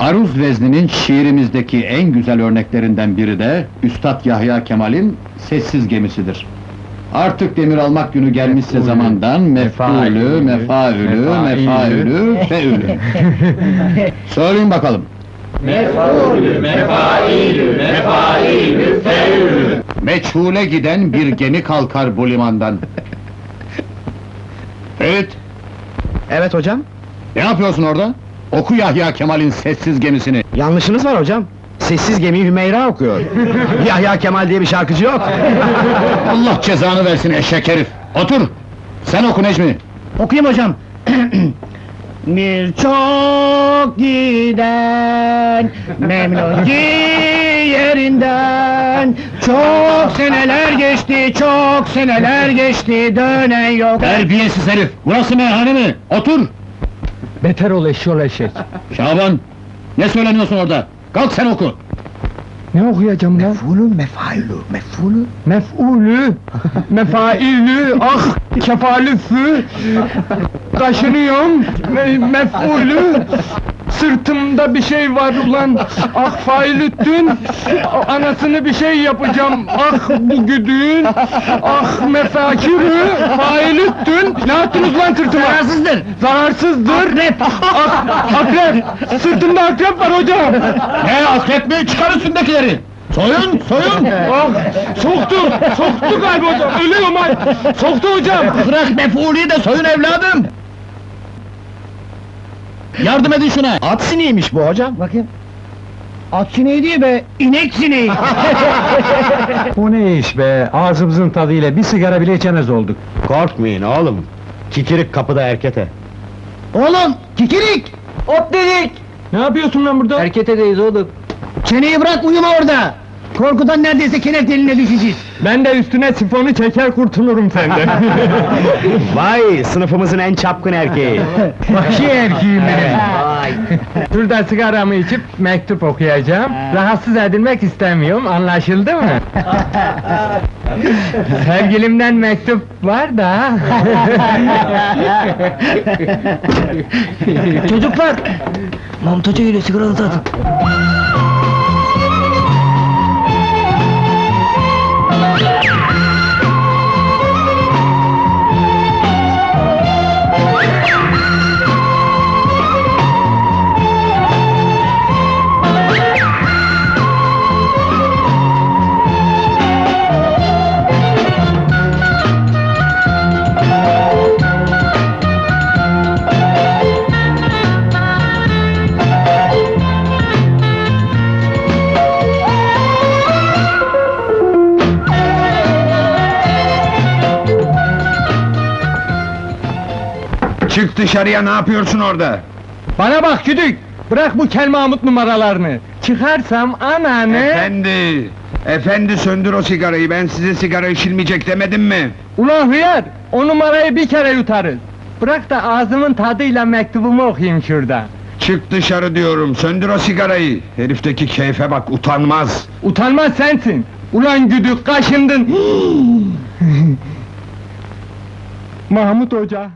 Aruz vezninin şiirimizdeki en güzel örneklerinden biri de Üstad Yahya Kemal'in Sessiz Gemisidir. Artık demir almak günü gelmişse Mef'ulü, zamandan mef'ulü, mefailü, mefaülü, mefailü. mefaülü, feülü. Söyleyin bakalım. Meçhule giden bir gemi kalkar bu limandan. Evet, Evet hocam. ne yapıyorsun orada? Oku Yahya Kemal'in Sessiz Gemisini. Yanlışınız var hocam. Sessiz gemi Hümeyra okuyor. Yahya Kemal diye bir şarkıcı yok. Allah cezanı versin eşek herif! Otur! Sen oku Necmi! Okuyayım hocam. Bir çok giden memnun yerinden Çok seneler geçti, çok seneler geçti dönen yok Terbiyesiz herif! Burası meyhane mi? Otur! Beter ol eşyol eşek. Şaban! Ne söyleniyorsun orada? Kalk sen oku! Ne okuyacağım lan? Mefulun mefailu, mefulun Mef'ulü, mefailü, ah kefalüfü, kaşınıyorum, me mef'ulü, sırtımda bir şey var ulan, ah failüttün, anasını bir şey yapacağım, ah bu güdüğün, ah mefakirü, failüttün, ne yaptınız lan sırtıma? Zararsızdır. Zararsızdır. Akrep! akrep! Sırtımda akrep var hocam! Ne akrep mi? Çıkar üstündekileri! Soyun, soyun! Ah! Soktu! Soktu galiba hocam! Ölüyorum ay! Soktu hocam! Bırak mef'ulüyü de soyun evladım! Yardım edin şuna! At sineğiymiş bu hocam. Bakayım. At sineği değil be, inek sineği. Bu ne iş be? Ağzımızın tadıyla bir sigara bile içemez olduk. Korkmayın oğlum. Kikirik kapıda erkete. Oğlum, kikirik! Ot dedik! Ne yapıyorsun lan burada? Erketedeyiz oğlum. Çeneyi bırak uyuma orada! Korkudan neredeyse kenef eline düşeceğiz. Ben de üstüne sifonu çeker kurtulurum senden. Vay, sınıfımızın en çapkın erkeği. Vahşi erkeğim benim. Vay. Şurada sigaramı içip mektup okuyacağım. Rahatsız edilmek istemiyorum, anlaşıldı mı? Sevgilimden mektup var da. Çocuklar! Mahmut Hoca geliyor, sigaranızı atın. Yeah. Çık dışarıya ne yapıyorsun orada? Bana bak güdük! Bırak bu Kel Mahmut numaralarını! Çıkarsam ananı... Efendi! Efendi söndür o sigarayı, ben size sigara içilmeyecek demedim mi? Ulan hıyar! O numarayı bir kere yutarız! Bırak da ağzımın tadıyla mektubumu okuyayım şurada! Çık dışarı diyorum, söndür o sigarayı! Herifteki keyfe bak, utanmaz! Utanmaz sensin! Ulan güdük kaşındın! Mahmut Hoca!